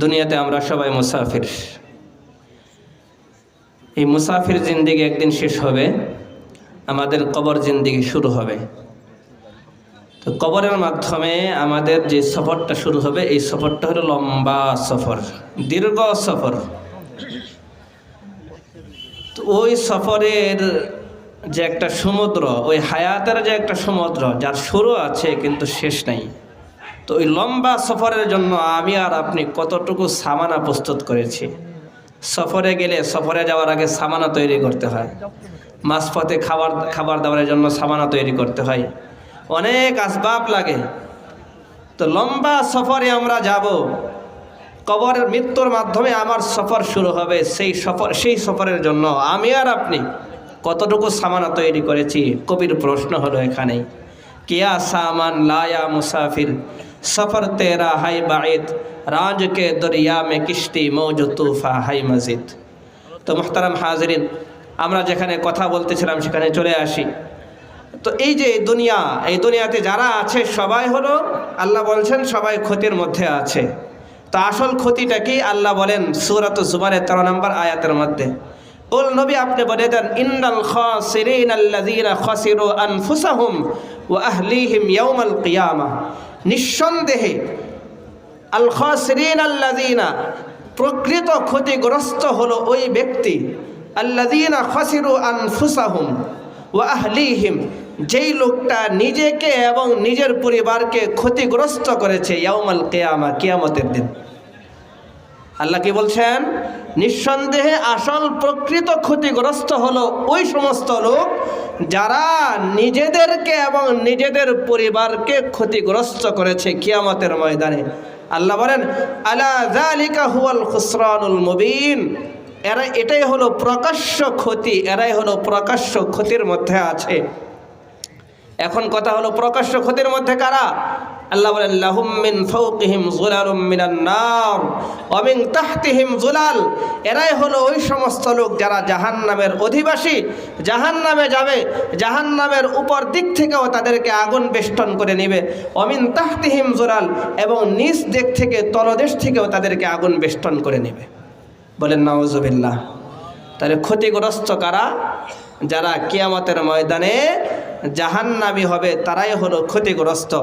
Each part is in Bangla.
দুনিয়াতে আমরা সবাই মুসাফির। এই মুসাফির জিন্দিগি একদিন শেষ হবে, আমাদের কবর জিন্দিগি শুরু হবে। তো কবরের মাধ্যমে আমাদের যে সফরটা শুরু হবে, এই সফরটা হলো লম্বা সফর, দীর্ঘ সফর। তো ওই সফরের যে একটা সমুদ্র, ওই হায়াতের যে একটা সমুদ্র, যার শুরু আছে কিন্তু শেষ নাই। তো ওই লম্বা সফরের জন্য আমি আর আপনি কতটুকু সামানা প্রস্তুত করেছি? সফরে গেলে সফরে যাওয়ার আগে সামানা তৈরি করতে হয়। মাঝপথে খাবার খাবার দাবারের জন্য সামানা তৈরি করতে হয়। অনেক আসবাব লাগে। তো লম্বা সফরে আমরা যাব। কবরের মৃত্যুর মাধ্যমে আমার সফর শুরু হবে। সেই সফর, সেই সফরের জন্য আমি আর আপনি কতটুকু সামানা তৈরি করেছি? কবির প্রশ্ন হলো এখানে কেয়া সামান লায়া মুসাফির। সফর তেরা হাই বাঈদ কে দরিয়া মে কিস্তি মৌজ তুফা হাই মসজিদ তো মোহতারাম হাজরিন আমরা যেখানে কথা বলতেছিলাম সেখানে চলে আসি। তো এই যে দুনিয়া, এই দুনিয়াতে যারা আছে সবাই হলো, আল্লাহ বলছেন সবাই ক্ষতির মধ্যে আছে। তো আসল ক্ষতিটা কি? আল্লাহ বলেন সুরাত জুবারের তেরো নম্বর আয়াতের মধ্যে। বল নবী আপনি বলে দেন, ইন্নাল খাসিরিন আল্লাযীনা খাসিরু আনফুসাহুম ওয়া আহলিহিম ইয়াউমাল কিয়ামা। নিঃসন্দেহে আল খসরিন আল্লাদিনা প্রকৃত ক্ষতিগ্রস্ত হলো ওই ব্যক্তি আল্লাদিনা খসিরু আনফুসাহুম ওয়া আহলিহিম, যেই লোকটা নিজেকে এবং নিজের পরিবারকে ক্ষতিগ্রস্ত করেছে ইয়াউমাল কেয়ামা, কেয়ামতের দিন। আল্লাহ কি বলছেন? নিঃসন্দেহে আসল প্রকৃত ক্ষতিগ্রস্ত হলো ওই সমস্ত লোক যারা নিজেদেরকে এবং নিজেদের পরিবারকে ক্ষতিগ্রস্ত করেছে কিয়ামতের ময়দানে। আল্লাহ বলেন, আলা খুসরানুল মুবিন। এরা, এটাই হলো প্রকাশ্য ক্ষতি, এরাই হলো প্রকাশ্য ক্ষতির মধ্যে আছে। এখন কথা হলো প্রকাশ্য ক্ষতির মধ্যে কারা? আল্লাহ বলেন, লাহুম মিন ফাওকিহিম যুলালুম মিনান নার ওয়া মিন তাহতিহিম যুলাল। এরাই হলো ওই সমস্ত লোক যারা জাহান্নামের অধিবাসী, জাহান্নামে যাবে, জাহান্নামের উপর দিক থেকেও তাদেরকে আগুন বেষ্টন করে নেবে। অমিন তাহতিহিম জুলাল এবং নিচ দিক থেকে তলদেশ থেকেও তাদেরকে আগুন বেষ্টন করে নেবে। বলেন নওয়াজবিল্লাহ তাহলে ক্ষতিগ্রস্ত কারা? যারা কিয়ামতের ময়দানে জাহান্নামি হবে, তারাই হলো ক্ষতিগ্রস্ত।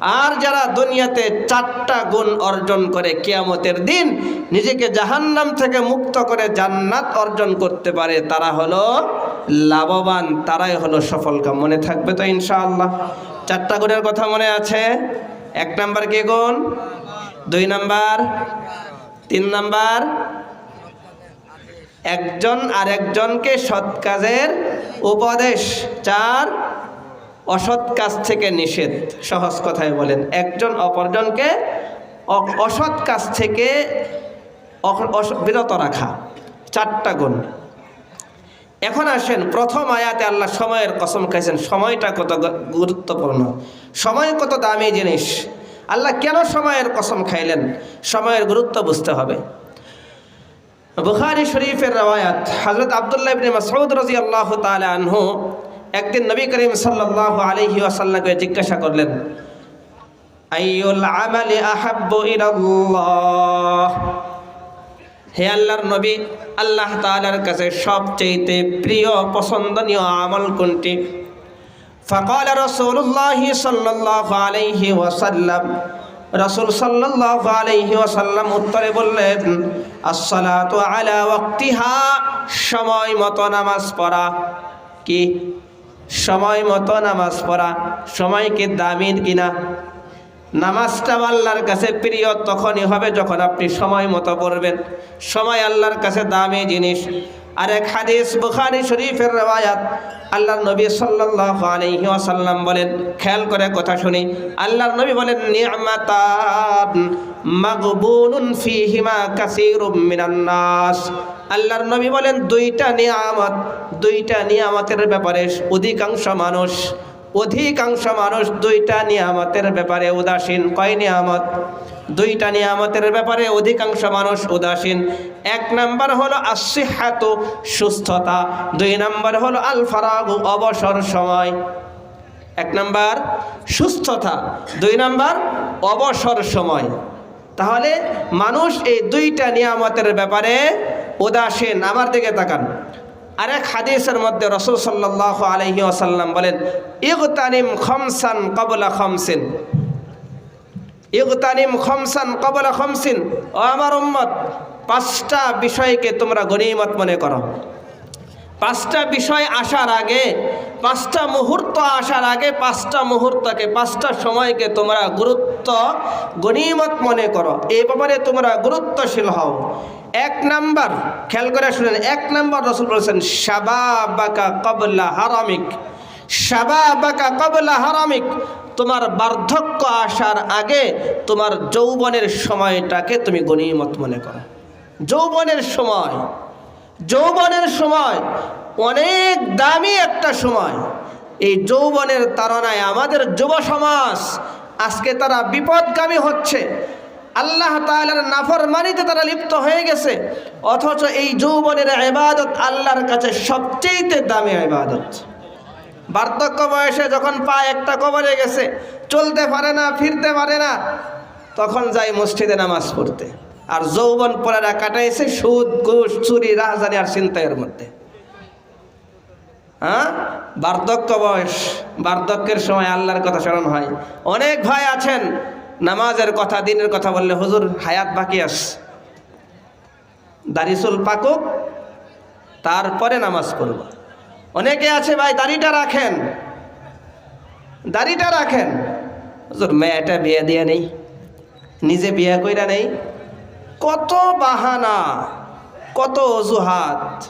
আর যারা দুনিয়াতে চারটা গুণ অর্জন করে কেয়ামতের দিন, নিজেকে জাহান্নাম থেকে মুক্ত করে জান্নাত অর্জন করতে পারে, তারা হলো লাভবান, তারাই হলো সফলকাম মনে থাকবে তো ইনশাআল্লাহ? চারটা গুণের কথা মনে আছে? এক নাম্বার কে গুণ? দুই নাম্বার? তিন নাম্বার? একজন আরেকজনকে সৎ কাজের উপদেশ। চার অসৎ কাজ থেকে নিষেধ, সহজ কথায় বলেন। একজন অপরজনকে অসৎ কাজ থেকে বিরত রাখা, চারটা গুণ। এখন আসেন, প্রথম আয়াতে আল্লাহ সময়ের কসম খাইছেন। সময়টা কত গুরুত্বপূর্ণ। সময় কত দামি জিনিস। আল্লাহ কেন সময়ের কসম খাইলেন? সময়ের গুরুত্ব বুঝতে হবে। বুখারি শরীফের রওয়ায়াত হজরত আবদুল্লাহ ইবনে মাসউদ রাদিয়াল্লাহু তাআলা আনহু একদিন নবী করিম সাল্লাল্লাহু আলাইহি ওয়াসাল্লামকে জিজ্ঞাসা করলেন আইয়ুল আমালি আহাব্বু ইলাল্লাহ হে আল্লাহর নবী আল্লাহ তাআলার কাছে সবচেয়ে প্রিয় পছন্দনীয় আমল কোনটি فقال رسول الله صلى الله عليه وسلم রাসূল সাল্লাল্লাহু আলাইহি ওয়াসাল্লাম উত্তরে বললেন আসসালাতু আলা ওয়াক্তিহা সময় মতো নামাজ পড়া কি সময় মতো নামাজ পড়া। সময়কে দামি কিনা নামাজটা আল্লাহর কাছে প্রিয়, তখনই হবে যখন আপনি সময় মতো পড়বেন। সময় আল্লাহর কাছে দামি জিনিস। আর এক হাদিস বুখারি শরীফের রওয়ায়াত। আল্লাহর নবী সাল্লাল্লাহু আলাইহি ওয়াসাল্লাম বলেন, খেয়াল করে কথা শুনি। আল্লাহর নবী বলেন নি'মাতান মাগবুনুন ফীহিমা কাসীরুম মিনান নাস। আল্লাহর নবী বলেন, দুইটা নিয়ামত, দুইটা নিয়ামতের ব্যাপারে অধিকাংশ মানুষ অধিকাংশ মানুষ দুইটা নিয়ামতের ব্যাপারে উদাসীন। কয় নিয়ামত? দুইটা নিয়ামতের ব্যাপারে অধিকাংশ মানুষ উদাসীন। এক নাম্বার হলো আসিহাত সুস্থতা, দুই নাম্বার হলো আল ফারাগু অবসর সময়। এক নাম্বার সুস্থতা, দুই নাম্বার অবসর সময়। তাহলে মানুষ এই দুইটা নিয়ামতের ব্যাপারে উদাসীন। আমার দিকে তাকান। আরেক হাদিসের মধ্যে রসুল সাল্লাহ আলহি বলেন, ইগতানিম খমসান কবলা খমসিন। ইগতানিম খমসান কবলা খমসিন। ও আমার উম্মত, পাঁচটা বিষয়কে তোমরা গণিমত মনে করো। পাঁচটা বিষয় আসার আগে, পাঁচটা মুহূর্ত আসার আগে পাঁচটা মুহূর্তকে, পাঁচটা সময়কে তোমরা গুরুত্ব গণিমত মনে করো। এই ব্যাপারে তোমরা গুরুত্বশীল হও। এক নাম্বার, খেয়াল করে শুনেন, এক নাম্বার রসুল বলেছেন বাকা কবলা হারামিক। বাকা কবলা হারামিক। তোমার বার্ধক্য আসার আগে তোমার যৌবনের সময়টাকে তুমি গণিমত মনে করো। যৌবনের সময় যৌবনের সময়, অনেক দামি একটা সময়। এই যৌবনের তারনায় আমাদের যুব সমাজ আজকে তারা বিপদগামী হচ্ছে। আল্লাহ তালার নাফরমানিতে তারা লিপ্ত হয়ে গেছে। অথচ এই যৌবনের ইবাদত আল্লাহর কাছে সবচেয়েতে দামি ইবাদত। বার্ধক্য বয়সে যখন পা একটা কবরে গেছে, চলতে পারে না, ফিরতে পারে না, তখন যাই মসজিদে নামাজ পড়তে। আর যৌবন পড়ারা কাটাইছে সুদ, ঘুষ, চুরি রাজধানী আর চিন্তায়ের মধ্যে। হ্যাঁ? বার্ধক্য বয়স, বার্ধক্যের সময় আল্লাহর কথা স্মরণ হয়। অনেক ভাই আছেন, নামাজের কথা, দিনের কথা বললে, হুজুর, হায়াত বাকি আস দারিসুল পাকুক, তারপরে নামাজ পড়ব। অনেকে আছে ভাই, দাড়িটা রাখেন। দাড়িটা রাখেন। মেয়েটা বিয়ে দিয়ে নেই, নিজে বিয়ে কইরা নেই। কত বাহানা, কত অজুহাত।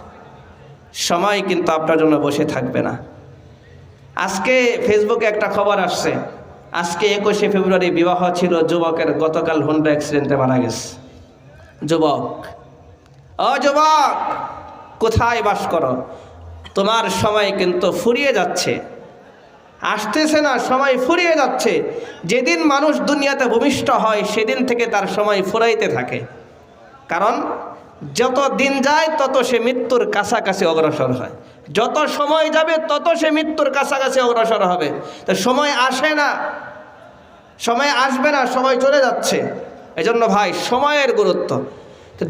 সময় কিন্তু আপনার জন্য বসে থাকবে না। আজকে ফেসবুকে একটা খবর আসছে। আজকে একুশে ফেব্রুয়ারি বিবাহ ছিল যুবকের, গতকাল হুন্ডা অ্যাক্সিডেন্টে মারা গেছে। যুবক। ও যুবক, কোথায় বাস করো? তোমার সময় কিন্তু ফুরিয়ে যাচ্ছে। আসতেছে না, সময় ফুরিয়ে যাচ্ছে। যেদিন মানুষ দুনিয়াতে ভূমিষ্ঠ হয়, সেদিন থেকে তার সময় ফুরাইতে থাকে। কারণ, যত দিন যায়, তত সে মৃত্যুর কাছাকাছি অগ্রসর হয়। যত সময় যাবে, তত সে মৃত্যুর কাছাকাছি অগ্রসর হবে। তো সময় আসে না, সময় আসবে না, সময় চলে যাচ্ছে। এজন্য ভাই, সময়ের গুরুত্ব।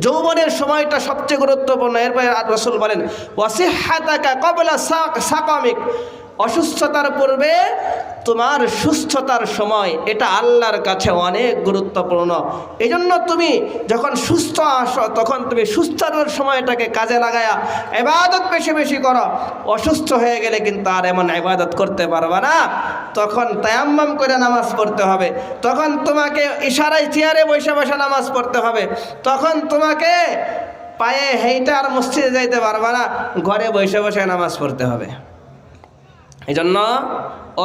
যৌবনের সময়টা সবচেয়ে গুরুত্বপূর্ণ। এরপরে রসুল বলেন ওয়াসিহাতাকা কবলা সাকামিক। অসুস্থতার পূর্বে তোমার সুস্থতার সময়, এটা আল্লাহর কাছে অনেক গুরুত্বপূর্ণ। এই জন্য তুমি যখন সুস্থ আসো, তখন তুমি সুস্থতার সময়টাকে কাজে লাগায়া এবাদত বেশি বেশি করো। অসুস্থ হয়ে গেলে কিন্তু আর এমন এবাদত করতে পারবা না। তখন তায়াম্মাম করে নামাজ পড়তে হবে। তখন তোমাকে ইশারায় চেয়ারে বসে বসে নামাজ পড়তে হবে। তখন তোমাকে পায়ে হেইটা আর মসজিদে যাইতে পারবা না। ঘরে বসে বসে নামাজ পড়তে হবে। এই জন্য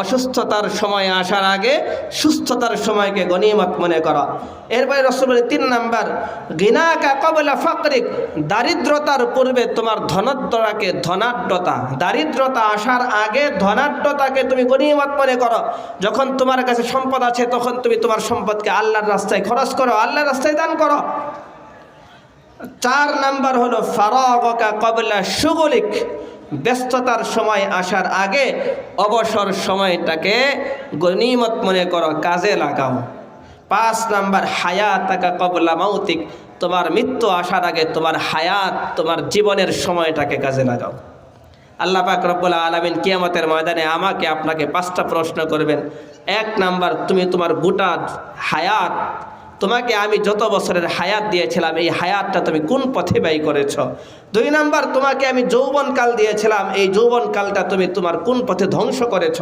অসুস্থতার সময় আসার আগে সুস্থতার সময়কে গণিমত মনে করা। এরপরে রসবের তিন নাম্বার, গিনাকা কবলা ফকরিক, দারিদ্রতার পূর্বে তোমার ধনদ্রতাকে ধনাঢ্যতা। দারিদ্রতা আসার আগে ধনাঢ্যতাকে তুমি গণিমত মনে করো। যখন তোমার কাছে সম্পদ আছে, তখন তুমি তোমার সম্পদকে আল্লাহর রাস্তায় খরচ করো, আল্লাহর রাস্তায় দান করো। চার নাম্বার হলো, ফারগকা কবলা সুগলিক ব্যস্ততার সময় আসার আগে অবসর সময়টাকে গনিমত মনে করো কাজে লাগাও। পাঁচ নাম্বার হায়াত তাকা কবলা মৌতিক তোমার মৃত্যু আসার আগে তোমার হায়াত, তোমার জীবনের সময়টাকে কাজে লাগাও। আল্লাহ পাক রব্বুল আলমিন কিয়ামতের ময়দানে আমাকে, আপনাকে পাঁচটা প্রশ্ন করবেন। এক নাম্বার, তুমি তোমার গোটা হায়াত তোমাকে আমি যত বছরের হায়াত দিয়েছিলাম, এই হায়াতটা তুমি কোন পথে ব্যয় করেছ? দুই নাম্বার, তোমাকে আমি যৌবনকাল দিয়েছিলাম, এই যৌবনকালটা তুমি তোমার কোন পথে ধ্বংস করেছ?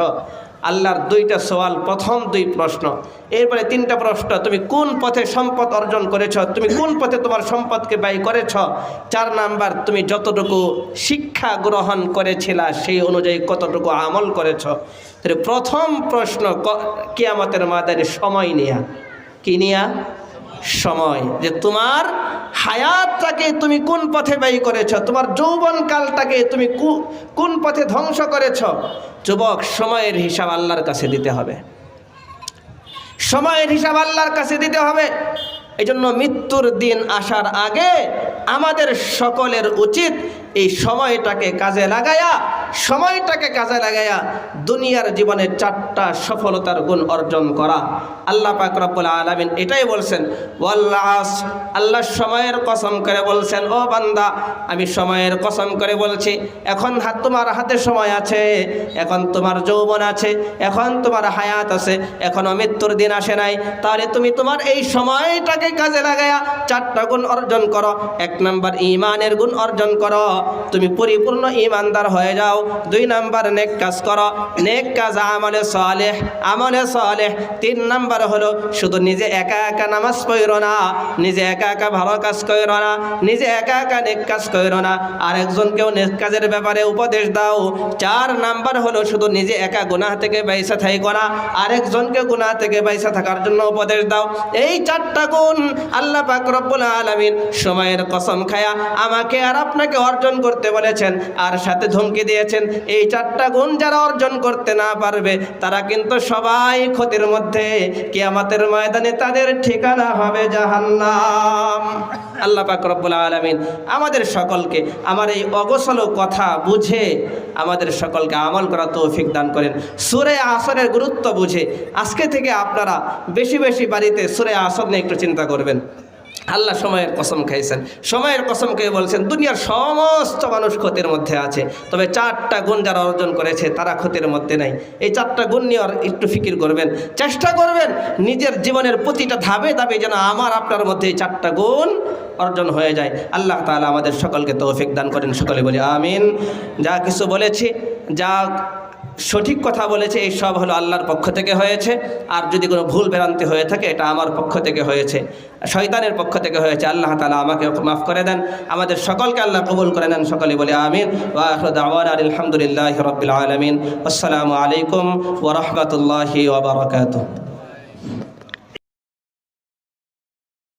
আল্লাহর দুইটা সওয়াল, প্রথম দুই প্রশ্ন। এরপরে তিনটা প্রশ্ন, তুমি কোন পথে সম্পদ অর্জন করেছ? তুমি কোন পথে তোমার সম্পদকে ব্যয় করেছ? চার নাম্বার, তুমি যতটুকু শিক্ষা গ্রহণ করেছিলা, সেই অনুযায়ী কতটুকু আমল করেছ? প্রথম প্রশ্ন কিয়ামতের মাদারে সময় নেয়া। কি নিয়া? সময়। যে তোমার হায়াতটাকে তুমি কোন পথে ব্যয় করেছ? তোমার যৌবনকালটাকে তুমি কোন পথে ধ্বংস করেছ? যুবক, সময়ের হিসাব আল্লাহর কাছে দিতে হবে। সময়ের হিসাব আল্লাহর কাছে দিতে হবে। এই জন্য মৃত্যুর দিন আসার আগে আমাদের সকলের উচিত এই সময়টাকে কাজে লাগায়া সময়টাকে কাজে লাগাইয়া দুনিয়ার জীবনে চারটা সফলতার গুণ অর্জন করা। আল্লাহ পাক রব্বুল আলামিন এটাই বলছেন, ওয়াল্লাস আল্লাহ সময়ের কসম করে বলছেন, ও বান্দা, আমি সময়ের কসম করে বলছি, এখন হাত তোমার হাতে সময় আছে, এখন তোমার যৌবন আছে, এখন তোমার হায়াত আছে, এখনও মৃত্যুর দিন আসে নাই, তাহলে তুমি তোমার এই সময়টাকে কাজে লাগায়া চারটা গুণ অর্জন করো। এক নাম্বার, ইমানের গুণ অর্জন করো। তুমি পরিপূর্ণ ইমানদার হয়ে যাও। দুই নাম্বার নেক কাজ করো। নেক কাজ আমলে সালেহ আমলে সালেহ। তিন নাম্বার হলো, শুধু নিজে একা একা নামাজ পড়ো না, নিজে একা একা ভালো কাজ করো না, নিজে একা একা নেক কাজ করো না। আরেকজনকেও নেক কাজের ব্যাপারে উপদেশ দাও। চার নাম্বার হলো, শুধু নিজে একা গুনাহ থেকে বাইসা থাইকো না, আরেকজনকে গুনাহ থেকে বাইসা থাকার জন্য উপদেশ দাও। এই চারটা গুণ আল্লাহ পাক রব্বুল আলামিন সময়ের কসম খায়া আমাকে আর আপনাকে অর্জন করতে বলেছেন। আর সাথে ধমকি দিয়েছেন। এই চারটা গুণ যারা অর্জন করতে না পারবে, তারা কিন্তু সবাই ক্ষতির মধ্যে। কিয়ামতের ময়দানে তাদের ঠিকানা হবে জাহান্নাম। আল্লাহ পাক রব্বুল আলামিন আমাদের সকলকে আমার এই অগোছল কথা বুঝে আমাদের সকলকে আমল করা তৌফিক দান করেন। সুরে আসরের গুরুত্ব বুঝে আজকে থেকে আপনারা বেশি বেশি বাড়িতে সুরে আসর নিয়ে একটু চিন্তা করবেন। আল্লাহ সময়ের কসম খাইছেন। সময়ের কসম খেয়ে বলছেন, দুনিয়ার সমস্ত মানুষ ক্ষতির মধ্যে আছে, তবে চারটা গুণ যারা অর্জন করেছে তারা ক্ষতির মধ্যে নাই। এই চারটা গুণ নিয়ে একটু ফিকির করবেন। চেষ্টা করবেন নিজের জীবনের প্রতিটা ধাপে ধাপে যেন আমার, আপনার মধ্যে এই চারটা গুণ অর্জন হয়ে যায়। আল্লাহ তাআলা আমাদের সকলকে তৌফিক দান করেন। সকলে বলি, আমিন। যা কিছু বলেছি, যা সঠিক কথা বলেছে, এই সব হলো আল্লাহর পক্ষ থেকে হয়েছে। আর যদি কোনো ভুল ভ্রান্তি হয়ে থাকে, এটা আমার পক্ষ থেকে হয়েছে। শয়তানের পক্ষ থেকে হয়েছে। আল্লাহ তালা আমাকে মাফ করে দেন। আমাদের সকলকে আল্লাহ কবুল করে নেন। সকলে বলে আমিন। ওয়াহদাওয়ান আলহামদুলিল্লাহ রবিল আলমিন। আসসালামু আলাইকুম ওরহমতুল্লাহি ওবরাকাতুহ